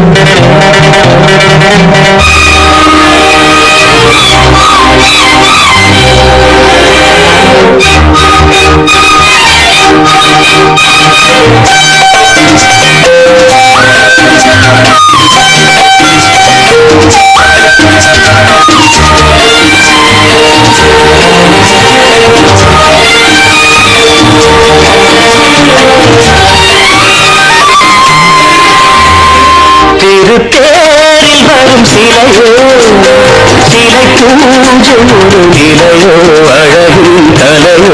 Música சிலையோ சிலை பூஜை ஒரு நிலையோ அழகும் தலையோ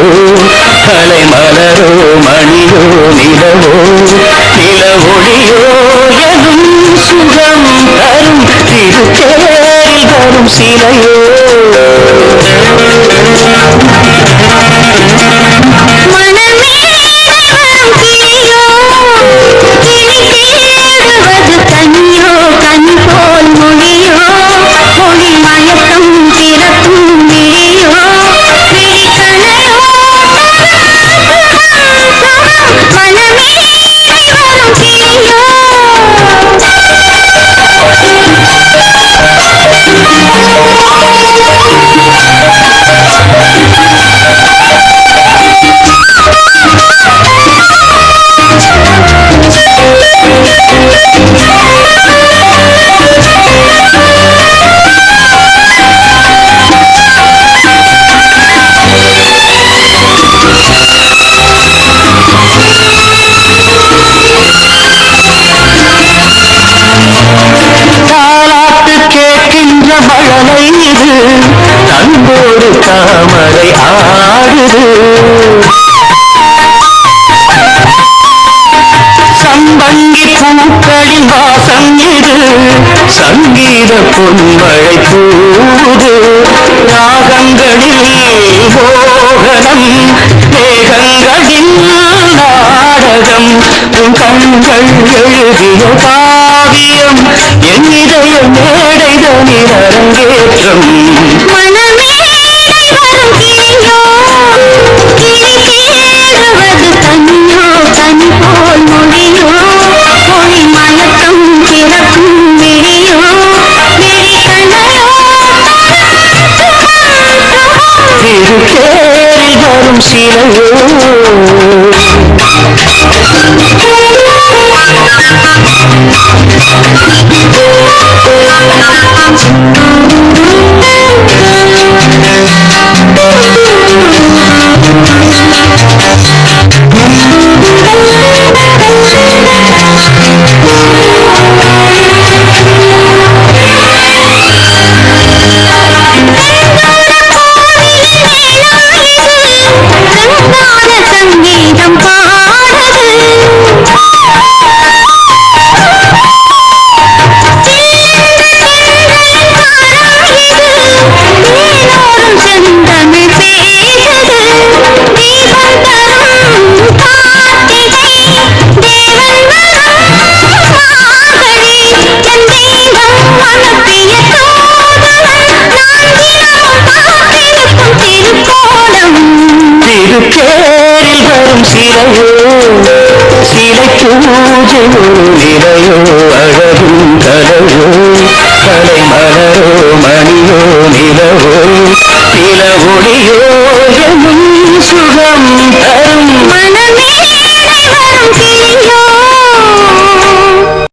கலை மலரோ மணியோ நிலவோ நில ஒளியோ எனும் சுகம் தரும் திருத்தேரில் வரும் சிலையோ. சம்பங்கி பூக்களின் வாசம் இது சங்கீத பொன்மழை தூது ராகங்களில் மோகனம் மேகங்களில் நாடகம். உன் கண்கள் எழுதிய காவியம் என் இதய மேடைதனில் அரங்கேற்றம். திருக்கேரில் வரும் சிலையோ வரும் சிலையோ சிலை பூஜை அழகும் கலையோ கலை மலரோ மணியோ நிலவோ.